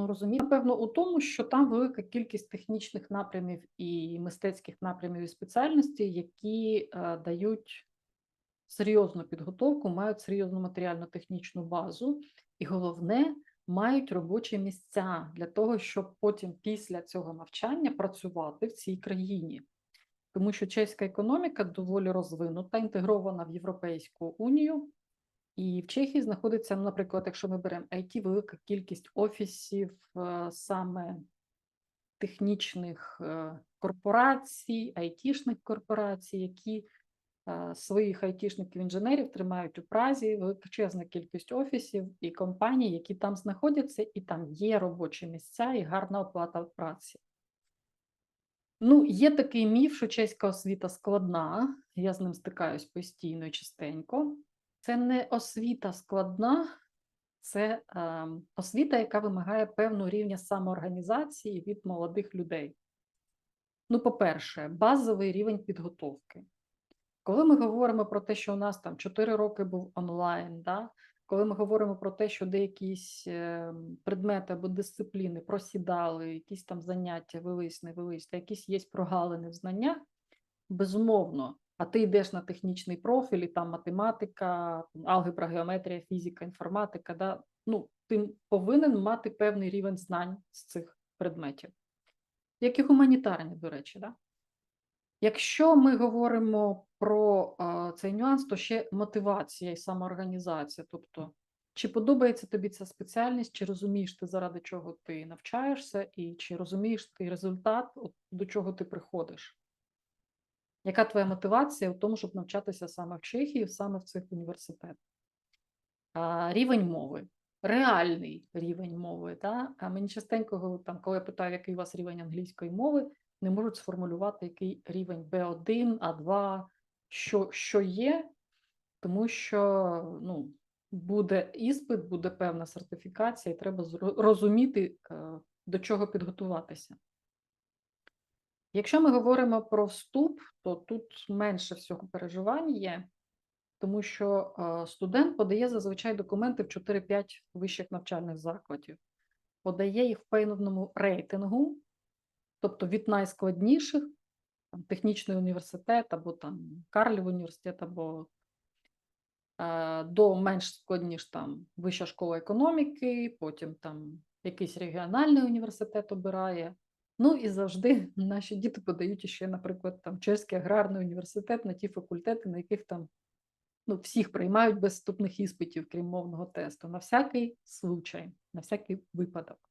Ну, розумію, напевно, у тому, що там велика кількість технічних напрямів і мистецьких напрямів і спеціальностей, які е, дають серйозну підготовку, мають серйозну матеріально-технічну базу, і головне, мають робочі місця для того, щоб потім після цього навчання працювати в цій країні. Тому що чеська економіка доволі розвинута, інтегрована в Європейську унію. І в Чехії знаходиться, ну, наприклад, якщо ми беремо IT, велика кількість офісів е, саме технічних е, корпорацій, айтішних корпорацій, які е, своїх айтішників інженерів тримають у Празі, величезна кількість офісів і компаній, які там знаходяться, і там є робочі місця і гарна оплата праці. Ну, є такий міф, що чеська освіта складна, я з ним стикаюсь постійно частенько. Це не освіта складна, це е, освіта, яка вимагає певного рівня самоорганізації від молодих людей. Ну, по-перше, базовий рівень підготовки. Коли ми говоримо про те, що у нас там 4 роки був онлайн, да? коли ми говоримо про те, що деякісь е, предмети або дисципліни просідали, якісь там заняття велись, не велись, та якісь є прогалини в знаннях, безумовно, а ти йдеш на технічний профіль, і там математика, алгебра, геометрія, фізика, інформатика, да? ну, ти повинен мати певний рівень знань з цих предметів, як і гуманітарні, до речі. Да? Якщо ми говоримо про а, цей нюанс, то ще мотивація і самоорганізація. Тобто, чи подобається тобі ця спеціальність, чи розумієш ти, заради чого ти навчаєшся, і чи розумієш ти результат, до чого ти приходиш? Яка твоя мотивація в тому, щоб навчатися саме в Чехії, саме в цих університетах? Рівень мови, реальний рівень мови. Та? А мені частенько, там, коли я питаю, який у вас рівень англійської мови, не можуть сформулювати, який рівень B1, А2, що, що є, тому що ну, буде іспит, буде певна сертифікація, і треба розуміти, е, до чого підготуватися. Якщо ми говоримо про вступ, то тут менше всього переживань є, тому що е, студент подає зазвичай документи в 4-5 вищих навчальних закладів, подає їх в певному рейтингу, тобто від найскладніших, там, технічний університет, або там Карлів університет, або е, до менш складніш там Вища школа економіки, потім там якийсь регіональний університет обирає. Ну і завжди наші діти подають ще, наприклад, там Чеський аграрний університет на ті факультети, на яких там ну, всіх приймають без вступних іспитів, крім мовного тесту, на всякий случай, на всякий випадок.